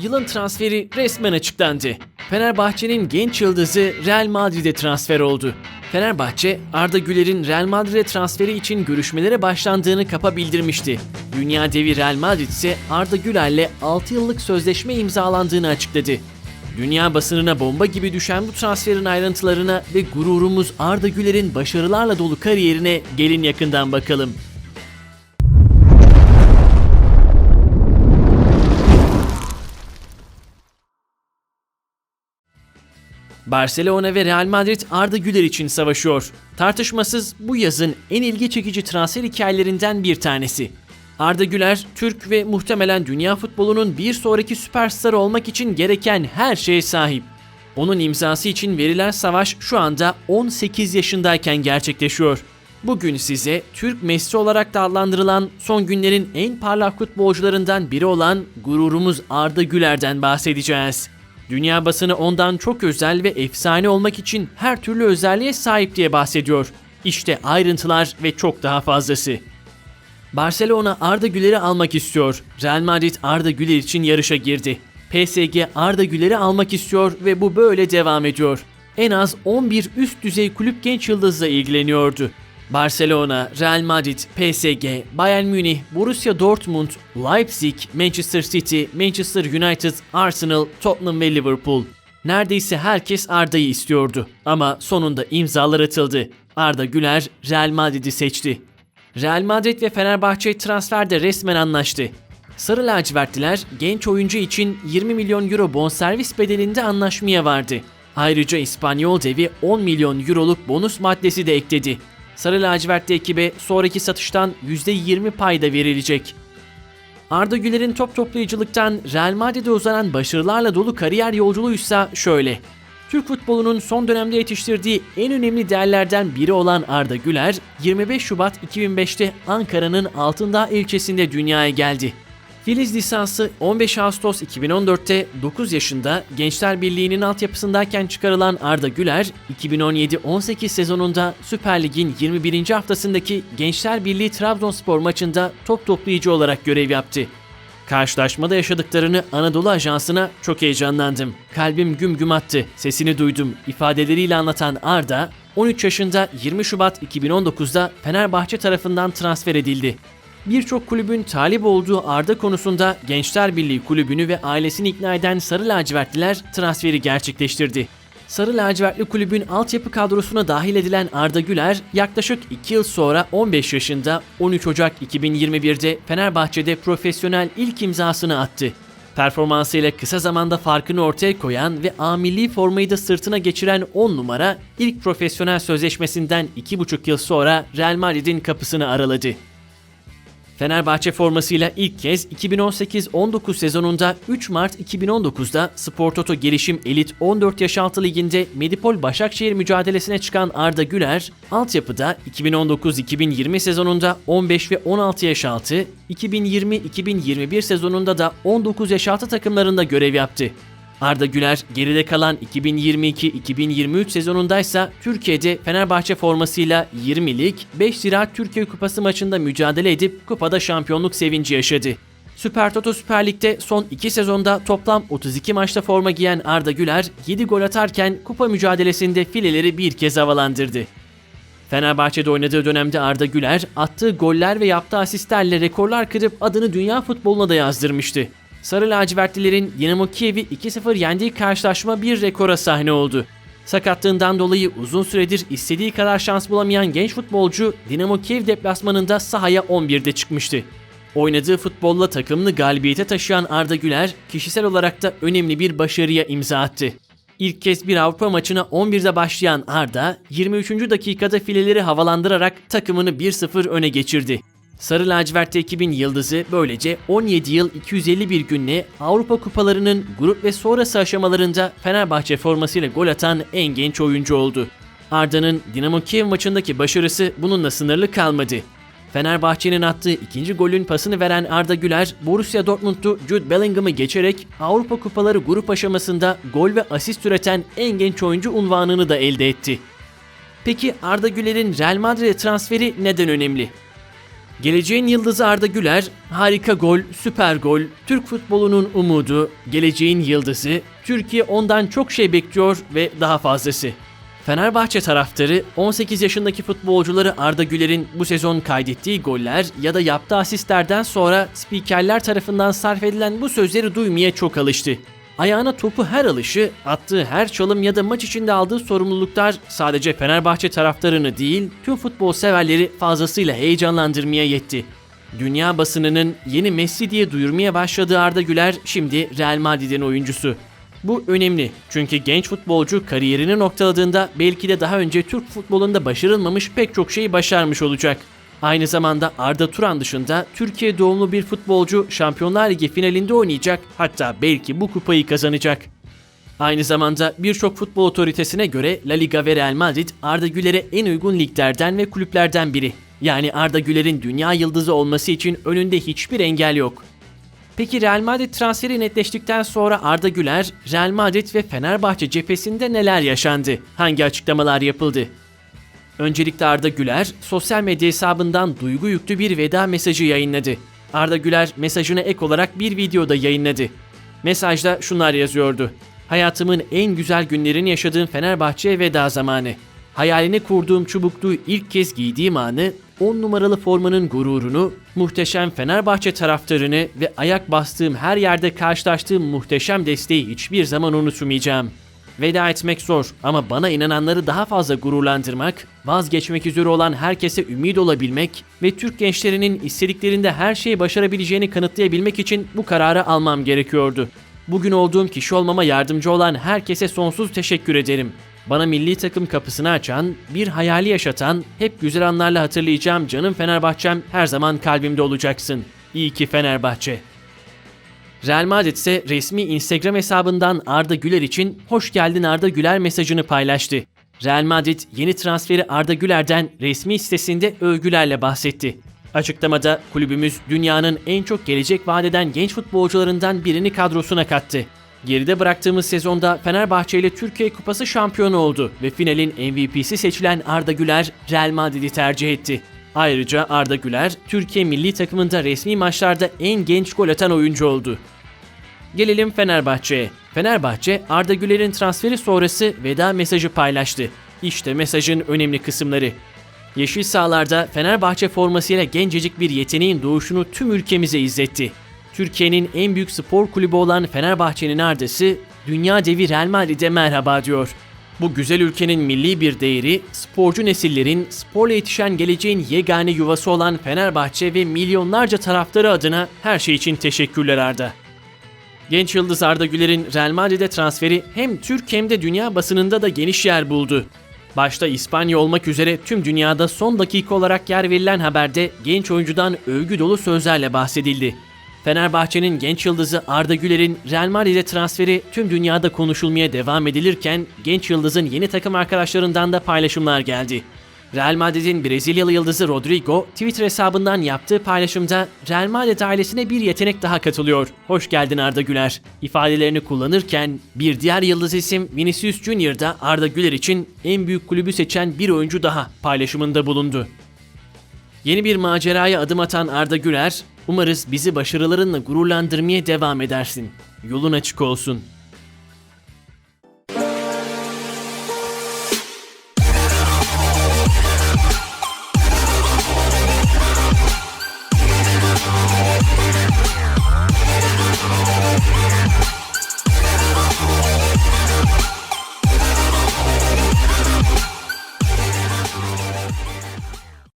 yılın transferi resmen açıklandı. Fenerbahçe'nin genç yıldızı Real Madrid'e transfer oldu. Fenerbahçe, Arda Güler'in Real Madrid'e transferi için görüşmelere başlandığını kapa bildirmişti. Dünya devi Real Madrid ise Arda Güler'le 6 yıllık sözleşme imzalandığını açıkladı. Dünya basınına bomba gibi düşen bu transferin ayrıntılarına ve gururumuz Arda Güler'in başarılarla dolu kariyerine gelin yakından bakalım. Barcelona ve Real Madrid Arda Güler için savaşıyor. Tartışmasız bu yazın en ilgi çekici transfer hikayelerinden bir tanesi. Arda Güler, Türk ve muhtemelen dünya futbolunun bir sonraki süperstarı olmak için gereken her şeye sahip. Onun imzası için verilen savaş şu anda 18 yaşındayken gerçekleşiyor. Bugün size Türk Messi olarak da adlandırılan son günlerin en parlak futbolcularından biri olan gururumuz Arda Güler'den bahsedeceğiz. Dünya basını ondan çok özel ve efsane olmak için her türlü özelliğe sahip diye bahsediyor. İşte ayrıntılar ve çok daha fazlası. Barcelona Arda Güler'i almak istiyor. Real Madrid Arda Güler için yarışa girdi. PSG Arda Güler'i almak istiyor ve bu böyle devam ediyor. En az 11 üst düzey kulüp genç yıldızla ilgileniyordu. Barcelona, Real Madrid, PSG, Bayern Münih, Borussia Dortmund, Leipzig, Manchester City, Manchester United, Arsenal, Tottenham ve Liverpool. Neredeyse herkes Arda'yı istiyordu ama sonunda imzalar atıldı. Arda Güler Real Madrid'i seçti. Real Madrid ve Fenerbahçe transferde resmen anlaştı. Sarı lacivertliler genç oyuncu için 20 milyon euro bonservis bedelinde anlaşmaya vardı. Ayrıca İspanyol devi 10 milyon euroluk bonus maddesi de ekledi. Sarı lacivertli ekibe sonraki satıştan %20 pay da verilecek. Arda Güler'in top toplayıcılıktan Real Madrid'e uzanan başarılarla dolu kariyer yolculuğuysa şöyle. Türk futbolunun son dönemde yetiştirdiği en önemli değerlerden biri olan Arda Güler, 25 Şubat 2005'te Ankara'nın Altındağ ilçesinde dünyaya geldi. Filiz lisansı 15 Ağustos 2014'te 9 yaşında Gençler Birliği'nin altyapısındayken çıkarılan Arda Güler, 2017-18 sezonunda Süper Lig'in 21. haftasındaki Gençler Birliği Trabzonspor maçında top toplayıcı olarak görev yaptı. Karşılaşmada yaşadıklarını Anadolu Ajansı'na çok heyecanlandım. Kalbim güm güm attı. Sesini duydum. ifadeleriyle anlatan Arda, 13 yaşında 20 Şubat 2019'da Fenerbahçe tarafından transfer edildi. Birçok kulübün talip olduğu Arda konusunda Gençler Birliği kulübünü ve ailesini ikna eden Sarı Lacivertliler transferi gerçekleştirdi. Sarı lacivertli kulübün altyapı kadrosuna dahil edilen Arda Güler yaklaşık 2 yıl sonra 15 yaşında 13 Ocak 2021'de Fenerbahçe'de profesyonel ilk imzasını attı. Performansıyla kısa zamanda farkını ortaya koyan ve A milli formayı da sırtına geçiren 10 numara ilk profesyonel sözleşmesinden 2,5 yıl sonra Real Madrid'in kapısını araladı. Fenerbahçe formasıyla ilk kez 2018-19 sezonunda 3 Mart 2019'da Spor Toto Gelişim Elit 14 yaş altı liginde Medipol Başakşehir mücadelesine çıkan Arda Güler, altyapıda 2019-2020 sezonunda 15 ve 16 yaş altı, 2020-2021 sezonunda da 19 yaş altı takımlarında görev yaptı. Arda Güler geride kalan 2022-2023 sezonundaysa Türkiye'de Fenerbahçe formasıyla 20 lig, 5 Ziraat Türkiye Kupası maçında mücadele edip kupada şampiyonluk sevinci yaşadı. Süper Toto Süper Lig'de son 2 sezonda toplam 32 maçta forma giyen Arda Güler 7 gol atarken kupa mücadelesinde fileleri bir kez havalandırdı. Fenerbahçe'de oynadığı dönemde Arda Güler attığı goller ve yaptığı asistlerle rekorlar kırıp adını dünya futboluna da yazdırmıştı. Sarı lacivertlilerin Dinamo Kiev'i 2-0 yendiği karşılaşma bir rekora sahne oldu. Sakatlığından dolayı uzun süredir istediği kadar şans bulamayan genç futbolcu Dinamo Kiev deplasmanında sahaya 11'de çıkmıştı. Oynadığı futbolla takımını galibiyete taşıyan Arda Güler, kişisel olarak da önemli bir başarıya imza attı. İlk kez bir Avrupa maçına 11'de başlayan Arda, 23. dakikada fileleri havalandırarak takımını 1-0 öne geçirdi. Sarı lacivert ekibin yıldızı böylece 17 yıl 251 günle Avrupa kupalarının grup ve sonrası aşamalarında Fenerbahçe formasıyla gol atan en genç oyuncu oldu. Arda'nın Dinamo Kiev maçındaki başarısı bununla sınırlı kalmadı. Fenerbahçe'nin attığı ikinci golün pasını veren Arda Güler, Borussia Dortmund'u Jude Bellingham'ı geçerek Avrupa Kupaları grup aşamasında gol ve asist üreten en genç oyuncu unvanını da elde etti. Peki Arda Güler'in Real Madrid'e transferi neden önemli? Geleceğin yıldızı Arda Güler, harika gol, süper gol, Türk futbolunun umudu, geleceğin yıldızı, Türkiye ondan çok şey bekliyor ve daha fazlası. Fenerbahçe taraftarı 18 yaşındaki futbolcuları Arda Güler'in bu sezon kaydettiği goller ya da yaptığı asistlerden sonra spikerler tarafından sarf edilen bu sözleri duymaya çok alıştı. Ayağına topu her alışı, attığı her çalım ya da maç içinde aldığı sorumluluklar sadece Fenerbahçe taraftarını değil, tüm futbol severleri fazlasıyla heyecanlandırmaya yetti. Dünya basınının yeni Messi diye duyurmaya başladığı Arda Güler şimdi Real Madrid'in oyuncusu. Bu önemli çünkü genç futbolcu kariyerini noktaladığında belki de daha önce Türk futbolunda başarılmamış pek çok şeyi başarmış olacak. Aynı zamanda Arda Turan dışında Türkiye doğumlu bir futbolcu Şampiyonlar Ligi finalinde oynayacak hatta belki bu kupayı kazanacak. Aynı zamanda birçok futbol otoritesine göre La Liga ve Real Madrid Arda Güler'e en uygun liglerden ve kulüplerden biri. Yani Arda Güler'in dünya yıldızı olması için önünde hiçbir engel yok. Peki Real Madrid transferi netleştikten sonra Arda Güler, Real Madrid ve Fenerbahçe cephesinde neler yaşandı? Hangi açıklamalar yapıldı? Öncelikle Arda Güler sosyal medya hesabından duygu yüklü bir veda mesajı yayınladı. Arda Güler mesajına ek olarak bir video da yayınladı. Mesajda şunlar yazıyordu. Hayatımın en güzel günlerini yaşadığım Fenerbahçe'ye veda zamanı. Hayalini kurduğum çubukluğu ilk kez giydiğim anı, 10 numaralı formanın gururunu, muhteşem Fenerbahçe taraftarını ve ayak bastığım her yerde karşılaştığım muhteşem desteği hiçbir zaman unutmayacağım. Veda etmek zor ama bana inananları daha fazla gururlandırmak, vazgeçmek üzere olan herkese ümit olabilmek ve Türk gençlerinin istediklerinde her şeyi başarabileceğini kanıtlayabilmek için bu kararı almam gerekiyordu. Bugün olduğum kişi olmama yardımcı olan herkese sonsuz teşekkür ederim. Bana milli takım kapısını açan, bir hayali yaşatan, hep güzel anlarla hatırlayacağım canım Fenerbahçem her zaman kalbimde olacaksın. İyi ki Fenerbahçe. Real Madrid ise resmi Instagram hesabından Arda Güler için hoş geldin Arda Güler mesajını paylaştı. Real Madrid yeni transferi Arda Güler'den resmi sitesinde övgülerle bahsetti. Açıklamada kulübümüz dünyanın en çok gelecek vadeden genç futbolcularından birini kadrosuna kattı. Geride bıraktığımız sezonda Fenerbahçe ile Türkiye Kupası şampiyonu oldu ve finalin MVP'si seçilen Arda Güler Real Madrid'i tercih etti. Ayrıca Arda Güler, Türkiye milli takımında resmi maçlarda en genç gol atan oyuncu oldu. Gelelim Fenerbahçe'ye. Fenerbahçe, Arda Güler'in transferi sonrası veda mesajı paylaştı. İşte mesajın önemli kısımları. Yeşil sahalarda Fenerbahçe formasıyla gencecik bir yeteneğin doğuşunu tüm ülkemize izletti. Türkiye'nin en büyük spor kulübü olan Fenerbahçe'nin ardası, dünya devi Real Madrid'e merhaba diyor. Bu güzel ülkenin milli bir değeri, sporcu nesillerin, sporla yetişen geleceğin yegane yuvası olan Fenerbahçe ve milyonlarca taraftarı adına her şey için teşekkürler Arda. Genç yıldız Arda Güler'in Real Madrid'e transferi hem Türk hem de dünya basınında da geniş yer buldu. Başta İspanya olmak üzere tüm dünyada son dakika olarak yer verilen haberde genç oyuncudan övgü dolu sözlerle bahsedildi. Fenerbahçe'nin genç yıldızı Arda Güler'in Real Madrid'e transferi tüm dünyada konuşulmaya devam edilirken genç yıldızın yeni takım arkadaşlarından da paylaşımlar geldi. Real Madrid'in Brezilyalı yıldızı Rodrigo Twitter hesabından yaptığı paylaşımda Real Madrid ailesine bir yetenek daha katılıyor. Hoş geldin Arda Güler ifadelerini kullanırken bir diğer yıldız isim Vinicius Junior da Arda Güler için en büyük kulübü seçen bir oyuncu daha paylaşımında bulundu. Yeni bir maceraya adım atan Arda Güler, umarız bizi başarılarınla gururlandırmaya devam edersin. Yolun açık olsun.